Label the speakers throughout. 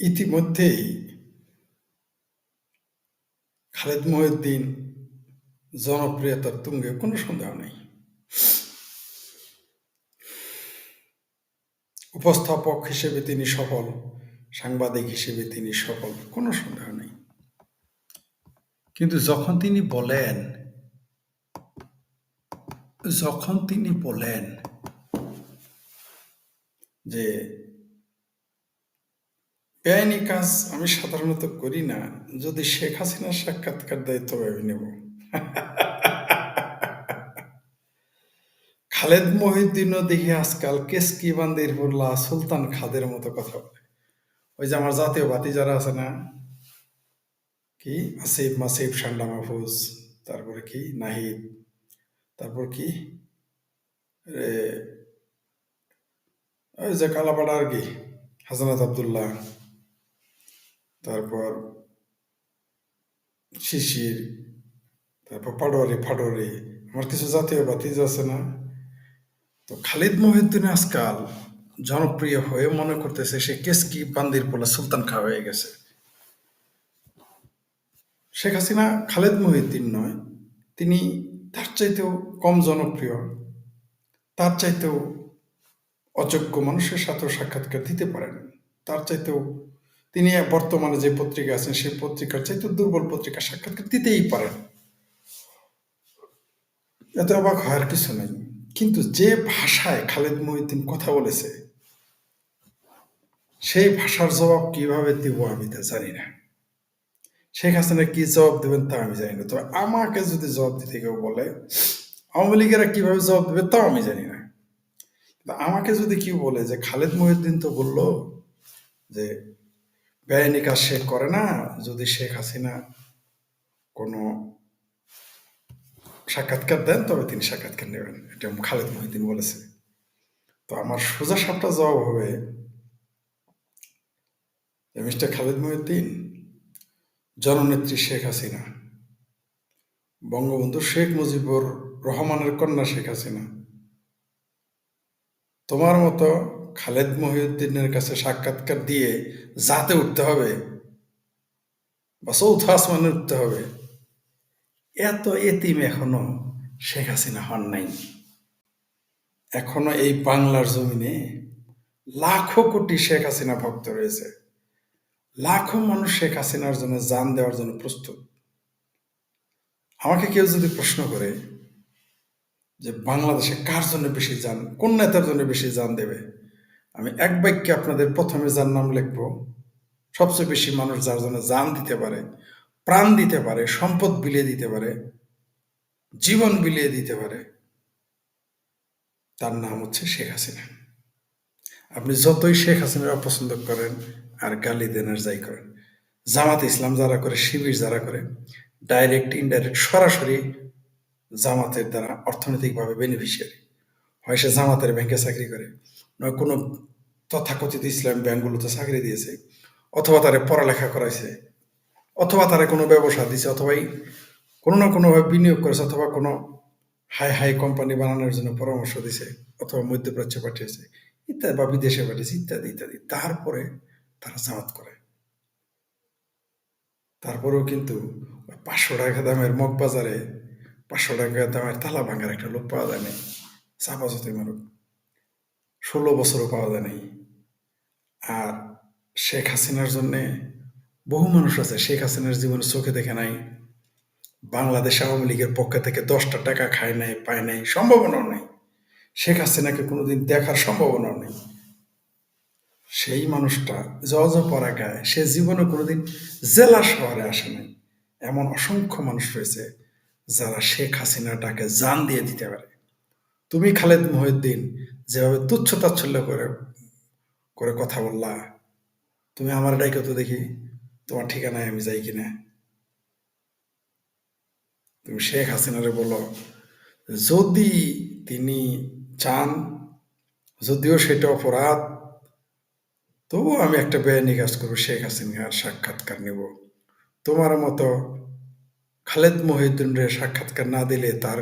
Speaker 1: ইতিমধ্যেই খালেদ মহিউদ্দিন জনপ্রিয়তার তুঙ্গে কোনো সন্দেহ নেই। উপস্থাপক হিসেবে তিনি সফল, সাংবাদিক হিসেবে তিনি সফল, কোনো সন্দেহ নেই। কিন্তু যখন তিনি বলেন, যখন তিনি বলেন যে বেআইনি কাজ আমি সাধারণত করি না। যদি শেখ হাসিনার সাক্ষাৎকার দেয়, তবে আমি নেব। খালেদ মহিউদ্দিনও দেখি আজকাল কেসকি বান্দির বললা সুলতান খাদের মতো কথা বলে। ওই যে আমার জাতীয় বাতি যারা আছে না, কি? আসিফ, মাসিফ, সান্ডা মাহফুজ, তারপরে কি? নাহিদ, তারপর কি? ওই যে কালাপাড়া আর কি? হাসানাত আবদুল্লাহ। তারপর শিশির, তারপর পাটোয়ারি, ফাটোয়ারি, আমার কিছু জাতীয় বাতিজ আছে না। তো খালিদ মহিউদ্দিন আজকাল জনপ্রিয় হয়ে মনে করতেছে সে কেসকি বান্দির পোলা সুলতান খা হয়ে গেছে। শেখ হাসিনা খালেদ মহিউদ্দিন নয়, তিনি তার চাইতেও কম জনপ্রিয়, তার চাইতেও অযোগ্য মানুষের সাথেও সাক্ষাৎকার দিতে পারেন, তার চাইতেও তিনি বর্তমানে যে পত্রিকা আছেন, সেই পত্রিকার চাইতে দুর্বল পত্রিকার সাক্ষাৎকার দিতেই পারেন। এত অবাক হওয়ার কিছু নেই। কিন্তু যে ভাষায় খালেদ মহিউদ্দিন কথা বলেছে, সেই ভাষার জবাব কীভাবে দিব আমি তা জানি না। শেখ হাসিনা কি জবাব দেবেন তা আমি জানি না। তবে আমাকে যদি জবাব দিতে কেউ বলে, আওয়ামী লীগেরা কীভাবে জবাব দেবে তাও আমি জানি না। আমাকে যদি কেউ বলে যে খালেদ মহিউদ্দিন তো বলল যে বেআইনি কাজ সে করে না, যদি শেখ হাসিনা কোনো সাক্ষাৎকার দেন, তবে তিনি সাক্ষাৎকার নেবেন। এটা খালেদ মহিউদ্দিন বলেছে। তো আমার সোজা সাপটা জবাব হবে মিস্টার খালেদ মহিউদ্দিন, জননেত্রী শেখ হাসিনা, বঙ্গবন্ধু শেখ মুজিবুর রহমানের কন্যা শেখ হাসিনা। তোমার মতো খালেদ মহিউদ্দিনের কাছে সাক্ষাৎকার দিয়ে যাতে উঠতে হবে বা চৌথা আসমানে উঠতে হবে। এত এতিম এখনও শেখ হাসিনা হন নাই। এখনও এই বাংলার জমিনে লাখো কোটি শেখ হাসিনা ভক্ত রয়েছে। লাখো মানুষ শেখ হাসিনার জন্য জান দেওয়ার জন্য প্রস্তুত। আমাকে কেউ যদি প্রশ্ন করে যে বাংলাদেশে কার জন্য বেশি যান কোন নেতার জন্য বেশি যান দেবে? আমি এক বাক্যে আপনাদের প্রথমে যার নাম লিখব, সবচেয়ে বেশি মানুষ যার জন্য যান দিতে পারে, প্রাণ দিতে পারে, সম্পদ বিলিয়ে দিতে পারে, জীবন বিলিয়ে দিতে পারে, তার নাম হচ্ছে শেখ হাসিনা। আপনি যতই শেখ হাসিনার অপছন্দ করেন, আর গালি দেন আর যাই করেন, জামাত ইসলাম যারা করে, শিবির যারা করে ডাইরেক্ট ইনডাইরেক্ট সরাসরি জামাতের দ্বারা অর্থনৈতিকভাবে বেনিফিশিয়ারি হয় সে জামাতের ব্যাংকে চাকরি করে কোনো তথাকথিত ইসলাম ব্যাংকগুলোতে চাকরি দিয়েছে, অথবা তারে পড়ালেখা করাইছে, অথবা তারা কোনো ব্যবসা দিছে, অথবা কোনো না কোনোভাবে বিনিয়োগ করেছে, অথবা কোনো হাই হাই কোম্পানি বানানোর জন্য পরামর্শ দিছে, অথবা মধ্যপ্রাচ্যে পাঠিয়েছে, ইত্যাদি বা বিদেশে পাঠিয়েছে, ইত্যাদি ইত্যাদি। তারপরে তারা জামাত করে। তারপরেও কিন্তু পাঁচশো টাকা দামের মগবাজারে, পাঁচশো টাকা দামের তালা ভাঙার একটা লোক পাওয়া যায় না চাপা যতই মারুক ষোলো বছরও পাওয়া যায় নাই। আর শেখ হাসিনার জন্যে বহু মানুষ আছে, শেখ হাসিনার জীবনে চোখে দেখে নাই। বাংলাদেশ আওয়ামী লীগের পক্ষ থেকে দশটা টাকা খায় নাই, পায় নাই, সম্ভাবনাও নেই। শেখ হাসিনাকে কোনোদিন দেখার সম্ভাবনাও নেই। সেই মানুষটা জজ পরা গায়ে, সে জীবনে কোনোদিন জেলা শহরে আসে নাই। এমন অসংখ্য মানুষ রয়েছে যারা শেখ হাসিনাটাকে জান দিয়ে দিতে পারে। তুমি খালেদ মহিউদ্দিন যেভাবে তুচ্ছ তাচ্ছল্য করে করে কথা বললা, তুমি আমার ডাইকে তো দেখি তোমার ঠিকানায় আমি যাই কিনা। তুমি শেখ হাসিনারে বলো, যদি তিনি চান, যদিও সেটা অপরাধ তবু আমি একটা বেআইনি কাজ করব, শেখ হাসিনার সাক্ষাৎকার নেব। তোমার মতো খালেদ মহিউদ্দিনের সাক্ষাৎকার না দিলে তার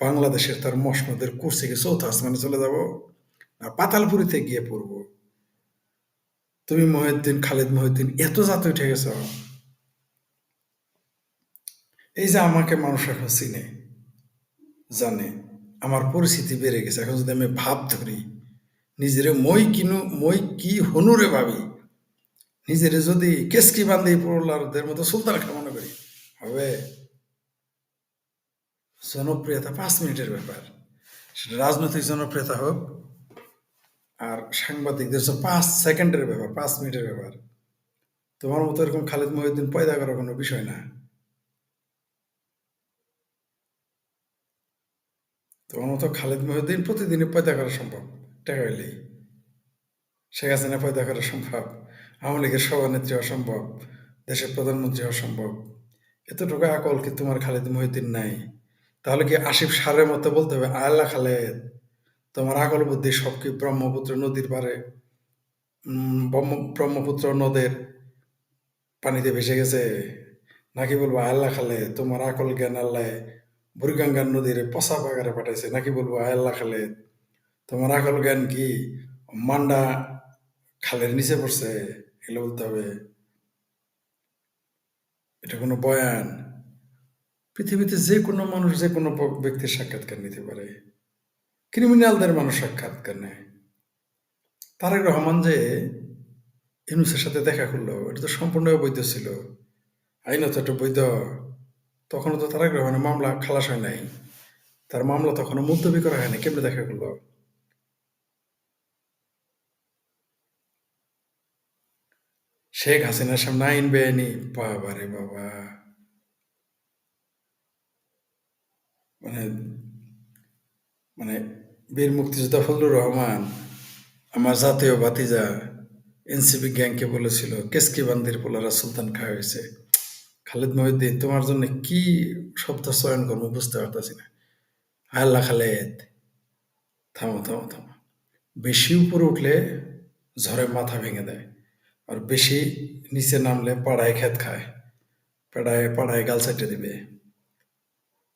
Speaker 1: বাংলাদেশের তার মসনদের কুর্সিকে চৌথা আসমানে চলে যাব। না, পাতালপুরিতে গিয়ে পড়ব। তুমি মহিউদ্দিন, খালিদ মহিউদ্দিন, এত জাত উঠে গেছ। এই যে আমাকে মানুষ এখন চিনে, জানে, আমার পরিস্থিতি বেড়ে গেছে। এখন যদি আমি ভাব ধরি, নিজেরে মই কিনু, মই কি হনুরে ভাবি? নিজেরে যদি কেসকি বান্ধি পড়লারদের মতো সুলতান খা মনে করি, হবে? জনপ্রিয়তা, পাঁচ মিনিটের ব্যাপার। সেটা রাজনৈতিক জনপ্রিয়তা হোক আর সাংবাদিকদের পাঁচ সেকেন্ডের ব্যাপার, পাঁচ মিনিটের ব্যাপার। তোমার মতো এরকম খালিদ মহিউদ্দিন পয়দা করার কোনো বিষয় না। তোমার মতো খালিদ মহিউদ্দিন প্রতিদিনই পয়দা করা সম্ভব, টাকা হইলেই শেখ হাসিনা পয়দা করা সম্ভব, আওয়ামী লীগের সভানেত্রী হওয়া সম্ভব, দেশের প্রধানমন্ত্রী হওয়া সম্ভব। এতটুকু আকল কি তোমার খালিদ মহিউদ্দিন নাই? তাহলে কি আসিফ সারের মতো বলতে হবে? আল্লাহ খালেদ, তোমার আকল বুদ্ধি সব কি ব্রহ্মপুত্র নদীর পারে ব্রহ্মপুত্র নদের পানিতে ভেসে গেছে। নাকি বলব, আল্লাহ খালে তোমার আকল জ্ঞান আল্লাহ বুড়িগঙ্গার নদীর পচা বাগারে পাঠাইছে। নাকি বলব, আল্লাহ খালে তোমার আকল জ্ঞান কি মান্ডা খালের নিচে পড়ছে? এগুলো বলতে হবে। এটা কোনো বয়ান। পৃথিবীতে যে কোনো মানুষ যে কোনো ব্যক্তির সাক্ষাৎকার নিতে পারে। ক্রিমিনালদের মানুষ সাক্ষাৎকার নেয়। তারেক রহমান যে ইউনুসের সাথে দেখা করল, এটা তো সম্পূর্ণ অবৈধ ছিল। আইনত একটা বৈধ। তখনও তো তারেক রহমানের মামলা খালাস হয় নাই। তার মামলা তখনও মুলতবি করা হয়নি কেমনে দেখা করল? শেখ হাসিনার সামনে আইন বেআইনি। বাবা রে বাবা। মানে মানে বীর মুক্তিযোদ্ধা ফজলুর রহমান, আমার জাতীয় বাতিজা এনসিপি গ্যাংকে বলেছিল, কেসকি বান্দির পোলারা সুলতান খা হয়েছে। খালিদ মহিউদ্দিন, তোমার জন্য কি শব্দ চয়ন করব বুঝতে পারতেছি না। আল্লাহ খালেদ, থামো থামো থামো। বেশি উপরে উঠলে ঝড়ে মাথা ভেঙে দেয়, আর বেশি নিচে নামলে পাড়ায় খেত খায়, পাড়ায় পাড়ায় গাল চাটে দিবে।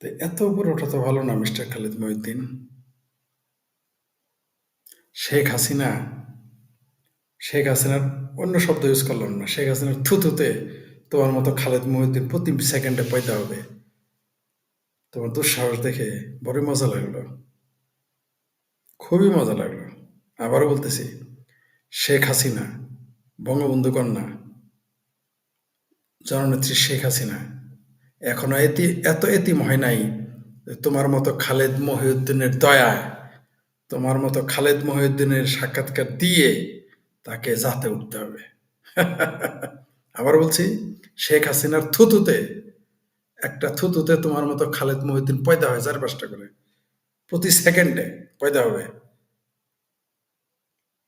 Speaker 1: তো এত উপরে ওঠা তো ভালো না, মিস্টার খালিদ মহিউদ্দিন। শেখ হাসিনা, শেখ হাসিনার অন্য শব্দ ইউজ করলাম না। শেখ হাসিনার থুতুতে তোমার মতো খালেদ মহিউদ্দিন প্রতি সেকেন্ডে পয়দা হবে। তোমার দুঃসাহস দেখে বড়ই মজা লাগল। খুবই মজা লাগল। আবারও বলতেছি, শেখ হাসিনা, বঙ্গবন্ধু কন্যা, জননেত্রী শেখ হাসিনা এখনও এতি, এত এতিম হয় নাই তোমার মতো খালেদ মহিউদ্দিনের দয়ায়, তোমার মতো খালেদ মহিউদ্দিনের সাক্ষাৎকার দিয়ে তাকে যাতে উঠতে হবে। আবার বলছি, শেখ হাসিনার থুতুতে, একটা থুতুতে তোমার মতো খালেদ মহিউদ্দিন পয়দা হয় চার পাঁচটা করে। প্রতি সেকেন্ডে পয়দা হবে।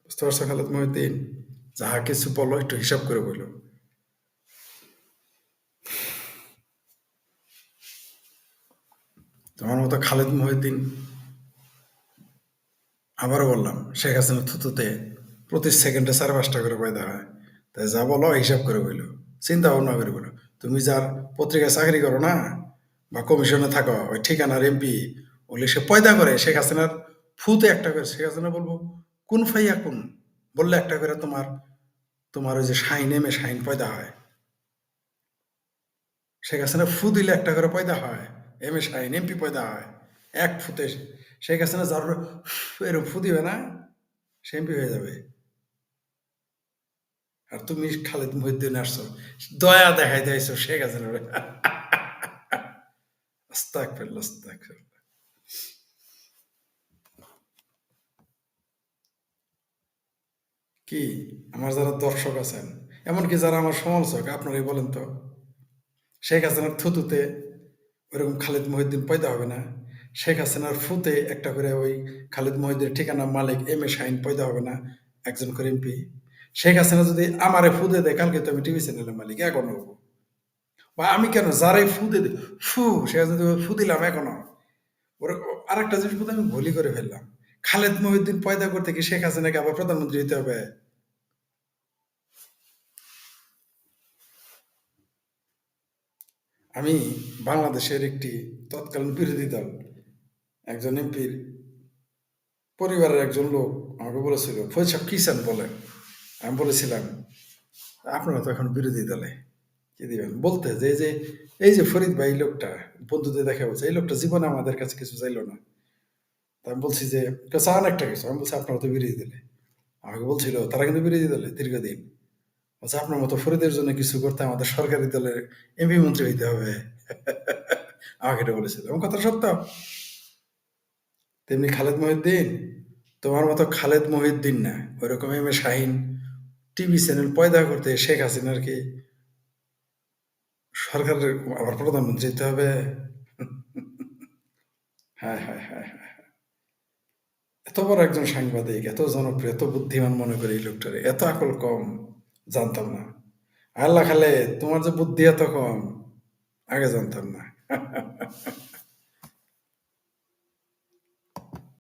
Speaker 1: বুঝতে পারছ খালেদ মহিউদ্দিন? যাহা কিছু বলো, একটু হিসাব করে বলো। তোমার মতো খালেদ মহিউদ্দিন আবারও বললাম, শেখ হাসিনার থুতুতে প্রতি সেকেন্ডে চার, পাঁচটা করে পয়দা হয়। তাই যা বলো হিসাব করে বইলো। চিন্তা ভাবনা করে বলো। তুমি যার পত্রিকায় চাকরি করো না বা কমিশনে থাকো, ওই ঠিকানার এমপি বলে সে পয়দা করে। শেখ হাসিনার ফুতে একটা করে। শেখ হাসিনা বলব, কোন ফাইয়া কোন? বললে একটা করে তোমার তোমার ওই যে শাইন এমে শাইন পয়দা হয়। শেখ হাসিনা ফু দিলে একটা করে পয়দা হয়। এম এ শাহিন এমপি পয়দা হয়, এক ফুতে শেখ হাসিনা যার এরকম ফু দিবে না, সে এমপি হয়ে যাবে। আর তুমি খালিদ মহিউদ্দিন আসছো, দয়া দেখাই দিয়েছ শেখ হাসিনা আস্তাক ফেলল আস্তাক কি, আমার যারা দর্শক আছেন, এমনকি যারা আমার সমালোচক, আপনারাই বলেন তো, শেখ হাসিনার থুতুতে ওরকম খালিদ মহিউদ্দিন পয়দা হবে না। শেখ হাসিনার ফুতে একটা করে ওই খালিদ মহিউদ্দিনের ঠিকানা মালিক এম এ শাহিন পয়দা হবে না, একজন করে এমপি। শেখ হাসিনা যদি আমারে ফুদে দেয়, কালকে তো আমি টিভি চ্যানেলের মালিক, এখন হব। বা আমি কেন যারাই ফুদে দিই? ফু সে যদি ফু দিলাম, এখনও। ওর আরেকটা জিনিস আমি ভুলই করে ফেললাম। খালেদ মহিউদ্দিন পয়দা করতে কি শেখ হাসিনাকে আবার প্রধানমন্ত্রী হতে হবে? আমি বাংলাদেশের একটি তৎকালীন বিরোধী দল। একজন এমপির পরিবারের একজন লোক আমাকে বলেছিল ফৈসাব কিষান বলেন? আমি বলেছিলাম, আপনারা তো এখন বিরোধী দলে, কি দিবেন? বলতে যে যে, এই যে ফরিদ ভাই লোকটা, বন্ধুদের দেখা বলছে এই লোকটা জীবনে আমাদের কাছে কিছু চাইলো না। তা আমি বলছি যে "কেউ চান একটা কিছু? আমি বলছি, আপনারা তো বিরোধী দলে। আমাকে বলছিল, তারা কিন্তু বিরোধী দলে দীর্ঘদিন। বলছে আপনার মতো ফরিদের জন্য কিছু করতে আমাদের সরকারি দলের এমপি মন্ত্রী হইতে হবে। আমাকে এটা বলেছিল। এবং কথা সত্য। তেমনি খালেদ মহিউদ্দিন, তোমার মতো খালেদ মহিউদ্দিন না, ওইরকম M A Shahin TV channel পয়দা করতে শেখ হাসিনার কি সরকারের আবার প্রধানমন্ত্রী হতে হবে। হ্যাঁ হ্যাঁ হ্যাঁ হ্যাঁ। এত বড় একজন সাংবাদিক, এত জনপ্রিয়, এত বুদ্ধিমান মনে করি এই লোকটারে, এত আকল কম। জানতাম না। আল্লাহ খালে তোমার যে বুদ্ধি এত কম আগে জানতাম না।